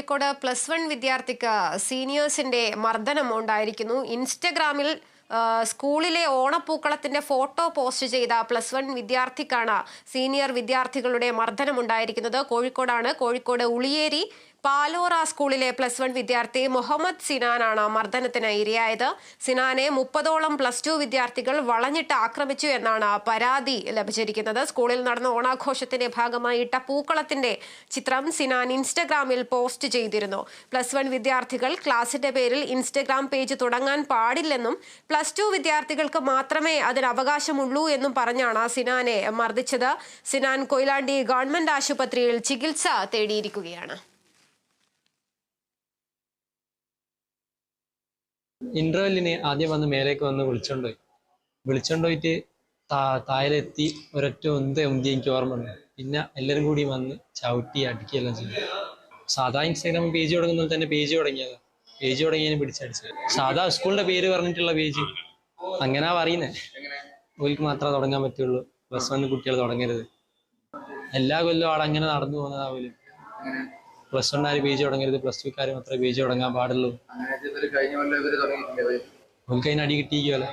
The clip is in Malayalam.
കോഴിക്കോട് പ്ലസ് വൺ വിദ്യാർത്ഥിക്ക് സീനിയേഴ്സിന്റെ മർദ്ദനം ഉണ്ടായിരിക്കുന്നു. ഇൻസ്റ്റഗ്രാമിൽ സ്കൂളിലെ ഓണപ്പൂക്കളത്തിന്റെ ഫോട്ടോ പോസ്റ്റ് ചെയ്ത പ്ലസ് വൺ വിദ്യാർത്ഥിക്കാണ് സീനിയർ വിദ്യാർത്ഥികളുടെ മർദ്ദനം ഉണ്ടായിരിക്കുന്നത്. കോഴിക്കോടാണ് കോഴിക്കോട് ഉളിയേരി പാലോറ സ്കൂളിലെ പ്ലസ് വൺ വിദ്യാർത്ഥി മുഹമ്മദ് സിനാനാണ് മർദ്ദനത്തിന് ഇരയായത്. സിനാനെ മുപ്പതോളം പ്ലസ് ടു വിദ്യാർത്ഥികൾ വളഞ്ഞിട്ട് ആക്രമിച്ചു എന്നാണ് പരാതി ലഭിച്ചിരിക്കുന്നത്. സ്കൂളിൽ നടന്ന ഓണാഘോഷത്തിന്റെ ഭാഗമായിട്ട പൂക്കളത്തിന്റെ ചിത്രം സിനാൻ ഇൻസ്റ്റഗ്രാമിൽ പോസ്റ്റ് ചെയ്തിരുന്നു. പ്ലസ് വൺ വിദ്യാർത്ഥികൾ ക്ലാസിന്റെ പേരിൽ ഇൻസ്റ്റഗ്രാം പേജ് തുടങ്ങാൻ പാടില്ലെന്നും പ്ലസ് ടു വിദ്യാർത്ഥികൾക്ക് മാത്രമേ അതിന് അവകാശമുള്ളൂ എന്നും പറഞ്ഞാണ് സിനാനെ മർദ്ദിച്ചത്. സിനാൻ കൊയിലാണ്ടി ഗവൺമെന്റ് ആശുപത്രിയിൽ ചികിത്സ തേടിയിരിക്കുകയാണ്. ഇന്റർവെല്ലിന് ആദ്യം വന്ന് മേലേക്ക് വന്ന് വിളിച്ചോണ്ട് വിളിച്ചോണ്ട് പോയിട്ട് താ താഴെത്തി ഒരൊറ്റ ഒന്ത് ഒന്തി എനിക്ക് ഓർമ്മ ഉണ്ട് പിന്നെ എല്ലാവരും കൂടി വന്ന് ചവിട്ടി അടിക്കുകയെല്ലാം ചെയ്തു. സാധാ ഇൻസ്റ്റാഗ്രാം പേജ് തുടങ്ങുമ്പോൾ തന്നെ പേജ് തുടങ്ങിയത്. പേജ് തുടങ്ങിയതിനെ പിടിച്ചടിച്ചത് സാധാ സ്കൂളിന്റെ പേര് പറഞ്ഞിട്ടുള്ള പേജ്. അങ്ങനെ പറയുന്നേ. ഓൽക്ക് മാത്രമേ തുടങ്ങാൻ പറ്റുള്ളൂ. പ്ലസ് വൺ കുട്ടികൾ തുടങ്ങരുത്. എല്ലാ കൊല്ലവും അവിടെ അങ്ങനെ നടന്നു പോകുന്നതാവില്ല പ്ലസ് വണ്ണാര് പേജ് തുടങ്ങരുത്. പ്ലസ് ടുക്കാർ മാത്രമേ പേജ് തുടങ്ങാൻ പാടുള്ളൂ. കഴിഞ്ഞ കൊല്ലം ഇവർ തുടങ്ങിയിട്ടില്ലേ? ഇവർ അതിന് അടി കിട്ടിയിരിക്കുമല്ലോ